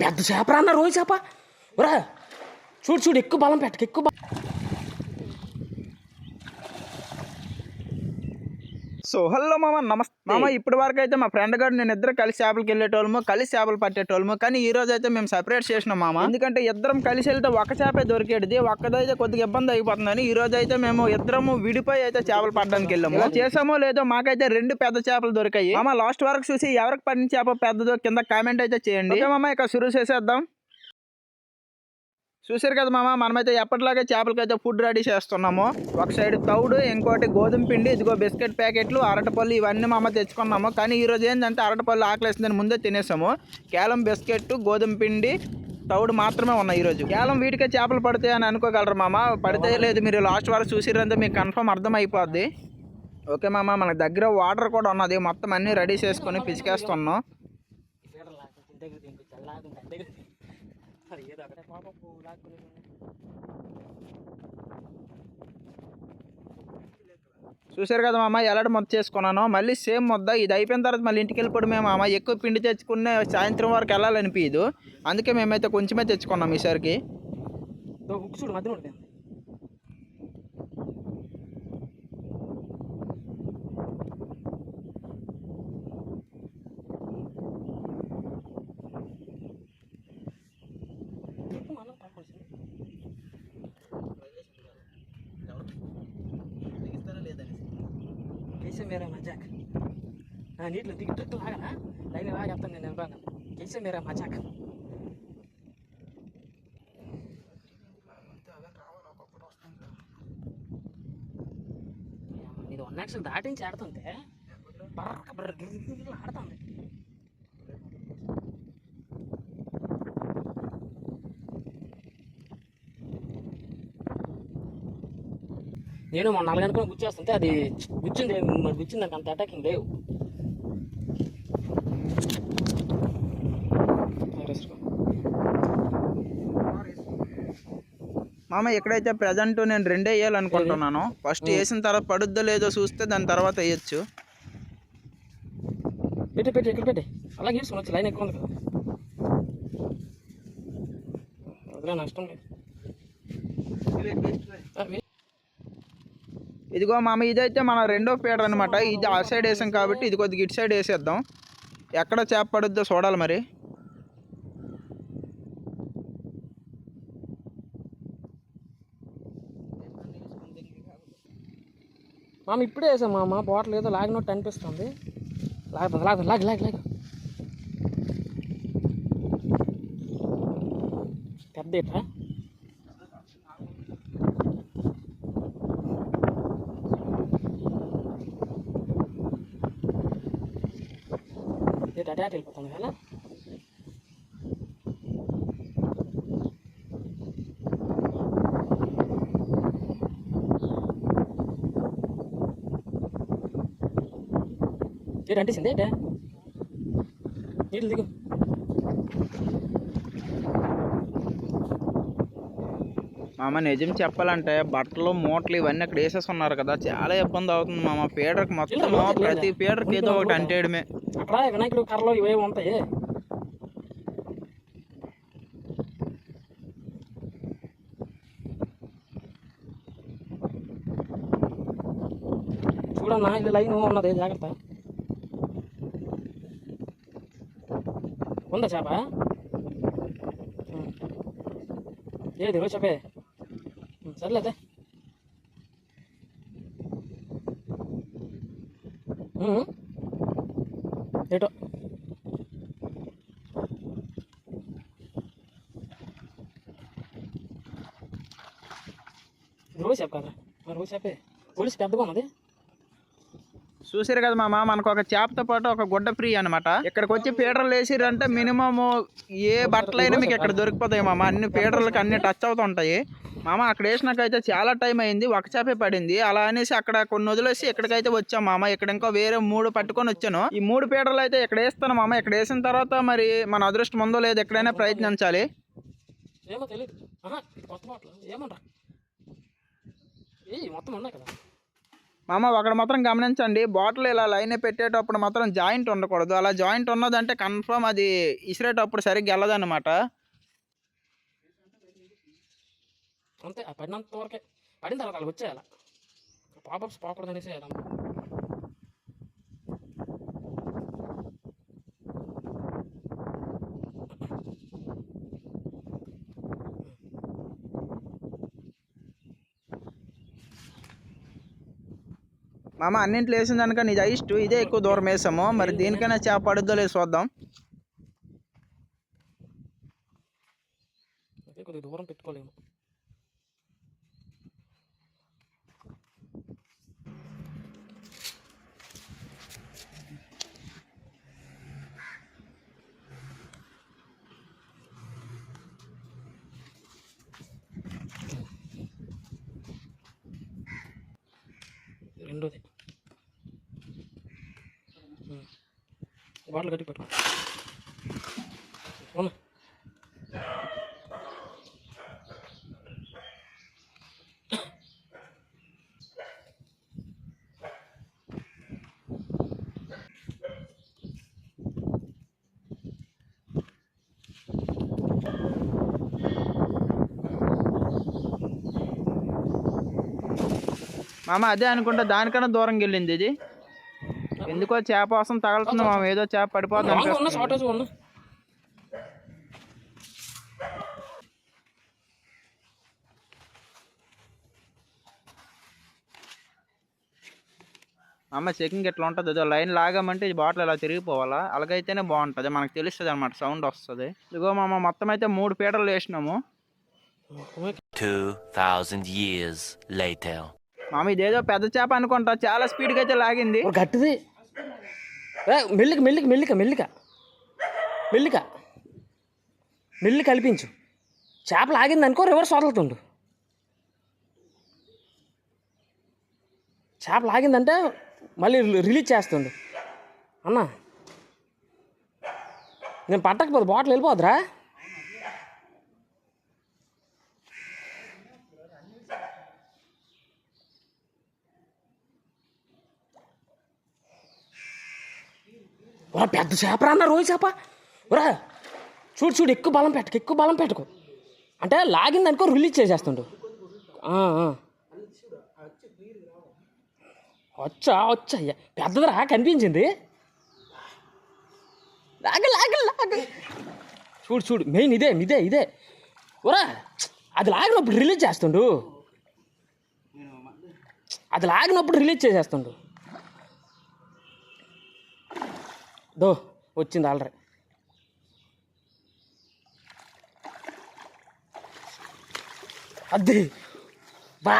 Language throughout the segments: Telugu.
పెద్ద చేప రా అన్న రోజు చేప? రా చూడు చూడు ఎక్కువ బలం పెట్టకు ఎక్కువ సో హలో మామ నమస్తే. మామ ఇప్పటి వరకు అయితే మా ఫ్రెండ్ గారు నేను ఇద్దరు కలిసి చేపలకి వెళ్ళేటోళ్ళము కలిసి చేపలు పట్టేటోళ్ళము కానీ ఈ రోజు అయితే మేము సెపరేట్ చేసినాం మామ. ఎందుకంటే ఇద్దరం కలిసి వెళ్తే ఒక చేపే దొరికేది ఒక్కదైతే కొద్దిగా ఇబ్బంది అయిపోతుందని ఈ రోజు అయితే మేము ఇద్దరము విడిపోయి అయితే చేపలు పట్టడానికి వెళ్ళాము. చేసామో లేదో మాకైతే రెండు పెద్ద చేపలు దొరికాయి. మామ లాస్ట్ వరకు చూసి ఎవరికి పడిన చేప పెద్దదో కింద కామెంట్ అయితే చేయండి. మామ ఇక శురు చేసేద్దాం. చూసారు కదా మామ మనమైతే ఎప్పటిలాగే చేపలకైతే ఫుడ్ రెడీ చేస్తున్నాము. ఒక సైడ్ తౌడు ఇంకోటి గోధుమ పిండి ఇదిగో బిస్కెట్ ప్యాకెట్లు అరటిపళ్ళు ఇవన్నీ మామ తెచ్చుకున్నాము. కానీ ఈరోజు ఏంటంటే అరటిపళ్ళు ఆకలేసిందని ముందే తినేసాము. కేవలం బిస్కెట్ గోధుమ పిండి తౌడు మాత్రమే ఉన్నాయి ఈరోజు కేవలం వీటికే చేపలు పడతాయి అని అనుకోగలరు మామ. పడితే లేదు మీరు లాస్ట్ వరకు చూసిరంతా మీకు కన్ఫర్మ్ అర్థం అయిపోద్ది ఓకే మామ మన దగ్గర వాటర్ కూడా ఉన్నది. మొత్తం అన్నీ రెడీ చేసుకొని పిసికేస్తున్నాం ఫీడర్ లాక్కుంటే దగ్గర దీనికి చల్లాకుంటే దగ్గర అది ఏదో పాపం చూసారు కదా మామ ఎలాంటి ముద్ద చేసుకున్నాను మళ్ళీ సేమ్ ముద్ద ఇది అయిపోయిన తర్వాత మళ్ళీ ఇంటికి వెళ్ళిపోవడం మేము. మామ ఎక్కువ పిండి తెచ్చుకునే సాయంత్రం వరకు వెళ్ళాలనిపించదు అందుకే మేమైతే కొంచెమే తెచ్చుకున్నాం ఈసారికి. మధ్యలో ఉంటుంది कैसे मेरा मजाक हाँ నీటిలో దిగి ట్రిక్ లాగనా లైన్ లాగేస్తాను నేను నిలబడాను कैसे मेरा मजाक ఇది వన్ యాక్షన్ దాటించి ఆడుతుంటే బర్ర బర్ర గిర్ర ఆడుతుంది నేను మొన్న నాలుగు అనుకుని గుచ్చేస్తుంటే అది గుచ్చింది మరి గుచ్చింది నాకు అంత అటాకింగ్ లేవు. మామ ఎక్కడైతే ప్రజెంట్ నేను రెండే వేయాలనుకుంటున్నాను ఫస్ట్ వేసిన తర్వాత పడుద్దో లేదో చూస్తే దాని తర్వాత వేయచ్చు. పెట్టి పెట్టి ఎక్కడ పెట్టి. అలా గీసుకొని వచ్చి లైన్ ఎక్కువ ఉంది కదా. నష్టం లేదు. ఇదిగో మామ ఇదైతే మన రెండో పీడర్ అనమాట ఇది ఆ సైడ్ వేసాం కాబట్టి ఇది కొద్దిగా ఇటు సైడ్ వేసేద్దాం. ఎక్కడ చేప పడుద్దో చూడాలి మరి. మామ ఇప్పుడే వేసాం మామ. బాటిల్ ఏదో లాగినట్టు అనిపిస్తుంది. లాగుతుంది లాగుతుంది లాగి లాగి లాగి. పెద్ద ఇట్రా? అటు వెళ్ళిపోతుంది కదా? ఏంటి అంటేసింది ఏంటే? నీళ్ళు దిగు. మామ నిజం చెప్పాలంటే బట్టలు మూటలు ఇవన్నీ అక్కడ వేసేసి ఉన్నారు కదా. చాలా ఇబ్బంది అవుతుంది మామ. పీడర్కి మొత్తం ప్రతి పీడర్కి ఏదో ఒకటి అంటేయడమే. అక్కడ వినాయకుడు కర్రలు ఇవేవి ఉంటాయి. చూడన్నా ఇది లైన్ ఉన్నది జాగ్రత్త. ఉందా చేప? ఏది రోజు చెప్పే సర్లేదే ఉం. ఏటో రోజు కదా రోజు పోలీస్ పెద్దగా ఉన్నది చూసారు కదా మామ మనకు ఒక చేపతో పాటు ఒక గుడ్డ ఫ్రీ అనమాట ఇక్కడికి వచ్చి పీడర్లు వేసిరంటే మినిమం ఏ బట్టలైనా మీకు ఇక్కడ దొరికిపోతాయి మామ. అన్ని పీడర్లకు అన్ని టచ్ అవుతుంటాయి మామ అక్కడ వేసినాకైతే చాలా టైం అయింది ఒక చేపే పడింది. అలా అనేసి అక్కడ కొన్ని వదిలేసి ఇక్కడికైతే వచ్చాం మామ. ఇక్కడ ఇంకా వేరే మూడు పట్టుకొని వచ్చాను. ఈ మూడు పీడర్లు అయితే ఇక్కడ వేస్తాను మామ. ఇక్కడ వేసిన తర్వాత మరి మన అదృష్టం ఉందో లేదో ఎక్కడైనా ప్రయత్నించాలి. ఏమో తెలియదు కొత్త ఏమంటారు మొత్తం ఉన్నాయి కదా. మామ ఒకటి మాత్రం గమనించండి బాటిల్ ఇలా లైన్ పెట్టేటప్పుడు మాత్రం జాయింట్ ఉండకూడదు. అలా జాయింట్ ఉన్నదంటే కన్ఫర్మ్ అది ఇసిరేటప్పుడు సరిగ్గా వెళ్ళదన్నమాట. అంతే పడినంత వరకే. పడిన తర్వాత వాళ్ళకి వచ్చేయాల? పాపప్స్ పోకూడదు అనేసి మామ అన్నింటిలో వేసిన దానిక నీది హైస్ట్ ఇదే ఎక్కువ దూరం వేసాము. మరి దీనికైనా చేప పడుద్దో లేదు చూద్దాం. దూరం పెట్టుకోలేము రెండోది. బాటిల్ కట్టి పట్టుకో. అవునా మామ అదే అనుకుంటా దానికన్నా దూరంకి వెళ్ళింది ఇది. ఎందుకో చేప వాసన తగులుతుంది మామ ఏదో చేప పడిపోతుంది అమ్మ చెకింగ్ ఎట్లా ఉంటుంది ఏదో లైన్ లాగామంటే ఈ బాటిల్ ఇలా తిరిగిపోవాలా? అలాగైతేనే బాగుంటుంది. మనకు తెలుస్తుంది అనమాట సౌండ్ వస్తుంది. ఇదిగో మామ మొత్తం అయితే మూడు పీటలు వేసినాము. 2,000 years later. మామ ఇదేదో పెద్ద చేప అనుకుంటా. చాలా స్పీడ్గా అయితే లాగింది. గట్టిది. మెల్లిక మెల్లిక మెల్లిక మెల్లిక. మెల్లిక. మెల్లి కల్పించు. చేప లాగింది అనుకో రివర్స్ వదులుతుండు. చేపలు ఆగిందంటే మళ్ళీ రిలీజ్ చేస్తుండు. అన్న. నేను పట్టకపోతే బాటిల్ వెళ్ళిపోద్రా? ఒరా పెద్ద చేప రా అన్న రోజు చేప? ఒరా చూడు చూడు ఎక్కువ బలం పెట్టకు ఎక్కువ బలం పెట్టకు. అంటే లాగింది అనుకో రిలీజ్ చేసేస్తుండు. వచ్చా వచ్చా అయ్యా. పెద్దదిరా కనిపించింది లాగ లాగ లాగ. చూడు చూడు మెయిన్ ఇదే ఇదే ఇదే. ఒరా అది లాగినప్పుడు రిలీజ్ చేస్తుండు. అది లాగినప్పుడు రిలీజ్ చేసేస్తుండు. దో వచ్చింది ఆల్రెడీ. అది బా.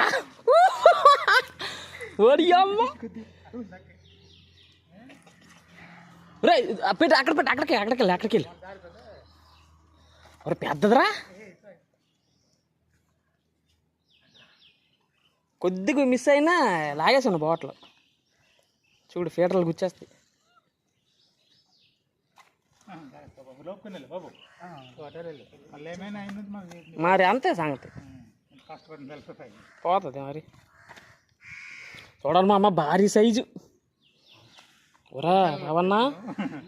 రే పెట్టి అక్కడ పెట్టి అక్కడికి అక్కడికి వెళ్ళి అక్కడికి వెళ్ళి. ఒరే పెద్దదిరా. కొద్దిగా మిస్ అయినా లాగేసాను బాటిల్ చూడు ఫీటర్లు గుచ్చేస్తాయి. మరి అంతే సంగతి. పోతుంది మరి. చూడండి మా అమ్మ భారీ సైజు. ఊరా రావన్నా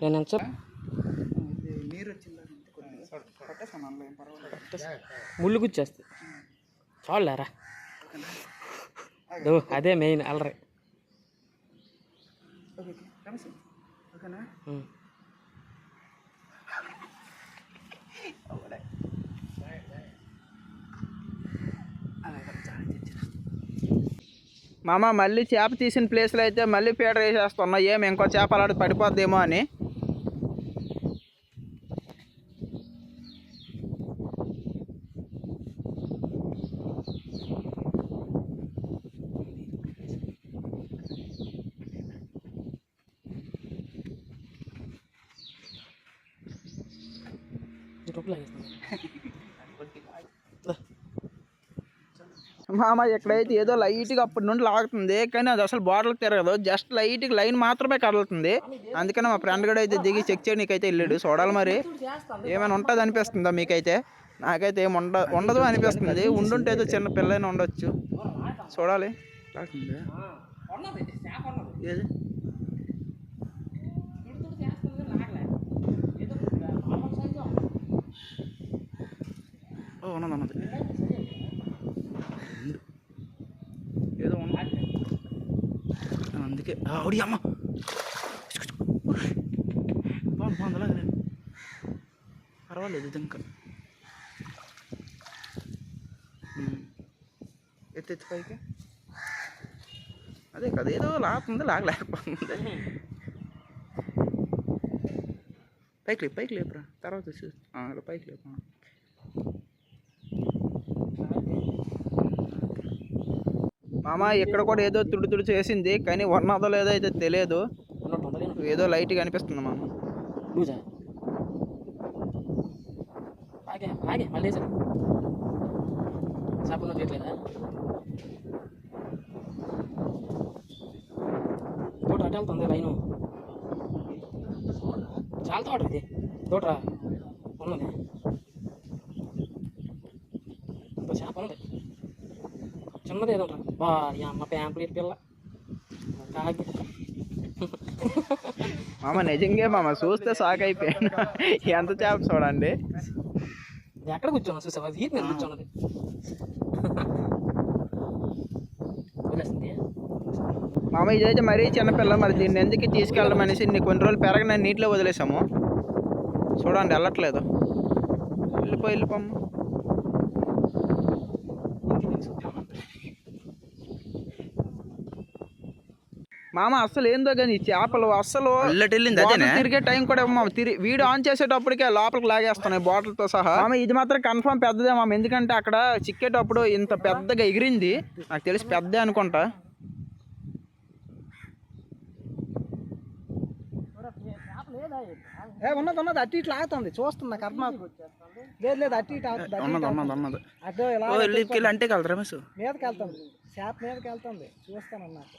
నేను ఎంత ముళ్ళు గుచ్చేస్తుంది చాలేరా దో అదే మెయిన్ అలరి. మామ మళ్ళీ చేప తీసిన ప్లేస్లో అయితే మళ్ళీ పీట వేసేస్తున్నా ఏం ఇంకో చేప అలాంటి పడిపోద్దేమో అని. మామ ఎక్కడైతే ఏదో లైట్గా అప్పటి నుండి లాగుతుంది కానీ అది అసలు బాటిల్ తిరగదు జస్ట్ లైట్గా లైన్ మాత్రమే కదులుతుంది. అందుకని మా ఫ్రెండ్ కూడా అయితే దిగి చెక్ చేయడానికి అయితే వెళ్ళాడు. చూడాలి మరి. ఏమైనా ఉంటుంది అనిపిస్తుందా మీకైతే? నాకైతే ఏమి ఉండ ఉండదు అనిపిస్తుంది. ఉండుంటే ఏదో చిన్న పిల్లైనా ఉండొచ్చు. చూడాలి ఉన్నది చేప ఉన్నది ఏది తుడి తుడి చేస్తుంది లాగలే ఏదో మామూలు సైజు ఓ ఉన్నది ఉన్నది ఏదో ఉన్నది అందుకే ఆవిడ అమ్మ బాగుంది బాగుంది అలాగే పర్వాలేదు ఇది ఇంకా ఉమ్. ఎత్తు ఎత్తు పైకి అదే కదా ఏదో లాగుతుంది లాగలేకపోతుంది పైకి లేపు పైకి లేపురా తర్వాత చూ ఆ, ఇలా పైకి లేపు ఆ. మామ ఇక్కడ కూడా ఏదో తుడు తుడి చేసింది కానీ ఉన్నదో లేదో అయితే తెలియదు. ఏదో లైట్గా అనిపిస్తుంది మామ. మళ్ళీ తోట వెళ్తుంది లైను. చాలా తోట ఇది. తోటరా? ఉన్నది. చేప ఉంది. చిన్నది ఏదో అమ్మ ప్యాంపులేట్ పిల్ల కాగి మామ నిజంగా మామ చూస్తే షాక్ అయిపోయాను ఎంత చేప చూడండి ఎక్కడ కూర్చోను చూసావా మీద కూర్చోన్నది మామ ఇదైతే మరీ చిన్నపిల్ల మరి దీన్ని ఎందుకు తీసుకెళ్ళడం అనేసి ఇన్ని కొన్ని రోజులు పెరగన నీటిలో వదిలేసాము చూడండి వెళ్ళట్లేదు వెళ్ళిపో వెళ్ళిపోమ్మ మామ అసలు ఏందో కానీ చేపలు అసలు బాటిల్ తిరిగే టైం కూడా మామ. తిరిగి వీడియో ఆన్ చేసేటప్పటికే లోపలికి లాగేస్తున్నాయి బాటిల్తో సహా. మామ ఇది మాత్రం కన్ఫర్మ్ పెద్దదే మామ. ఎందుకంటే అక్కడ చిక్కేటప్పుడు ఇంత పెద్దగా ఎగిరింది. నాకు తెలిసి పెద్దే అనుకుంటా. ఏ ఉన్నది ఉన్నది. అటు ఇటు లాగుతుంది. చూస్తుంది నాకు అర్థం లేదు లేదు అటు ఇటు ఆగుతుంది, ఉన్నది ఉన్నది ఆగుతుంది. ఉన్నది. అటు ఇలా మీదకి వెళ్తుంది చేప మీదకి వెళ్తుంది చూస్తాను నాకు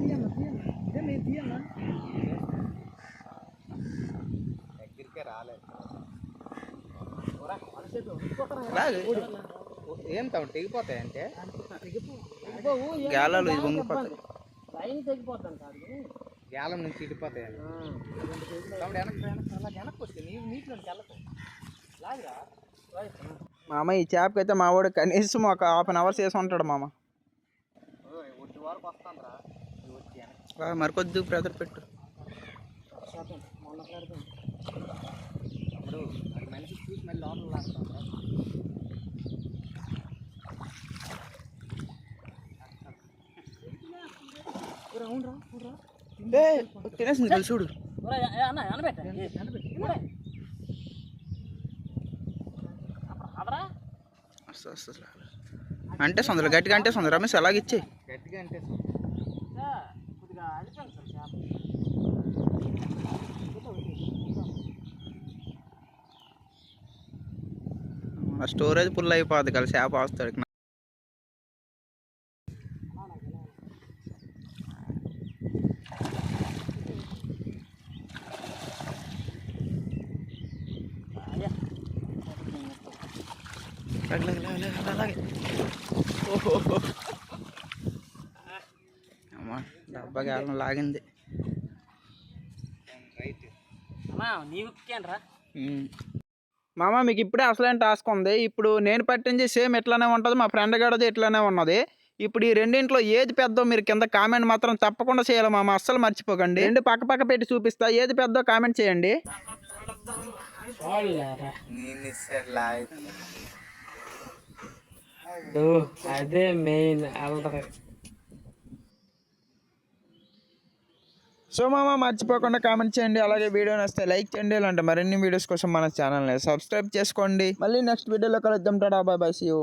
తీయన్న తీయన్న ఇదే మీరు తీయన్న ఏం తమ్ముడు తెగిపోతాయి అంటే? గాలాలు ఇది వంగిపోతాయి లైన్ తెగిపోతాను గాలం నుంచి ఇడిపోతాయి తమ్ముడు వెనక్కి వెనక్కి వెనక్కి వస్తే నీవు నీటిలోకి వెళ్ళకు. మామ ఈ చేపకి అయితే మా వాడు కనీసం ఒక హాఫ్ అన్ అవర్ చేసి ఉంటాడు మామ. మరి కొద్ది బ్రదర్ పెట్టు. తినేసింది చూడు. అంటే సొందర గట్టిగా అంటే సొందర రమేష్ అలాగిచ్చే గట్టిగా అంటే కొద్దిగా అడిపాను సార్ చేప. స్టోరేజ్ అమ్మా డబ్బా గాలం లాగింది. అమ్మా నీవు రా మామ మీకు ఇప్పుడే అసలైన టాస్క్ ఉంది. ఇప్పుడు నేను పట్టింది సేమ్ ఎట్లానే ఉంటుంది మా ఫ్రెండ్ గడది ఇట్లానే ఉన్నది. ఇప్పుడు ఈ రెండింట్లో ఏది పెద్దో మీరు కింద కామెంట్ మాత్రం తప్పకుండా చేయాలి మామ అస్సలు మర్చిపోకండి. రెండు పక్క పక్క పెట్టి చూపిస్తా ఏది పెద్దో కామెంట్ చేయండి. అదే మెయిన్ వెళ్తారు సో మామ మర్చిపోకుండా కామెంట్ చేయండి. అలాగే వీడియో నచ్చితే లైక్ చేయండి. ఇలాంటి మరిన్ని వీడియోస్ కోసం మన ఛానల్ని సబ్స్క్రైబ్ చేసుకోండి. మళ్ళీ నెక్స్ట్ వీడియోలో కలుద్దాం. Tada bye bye see you.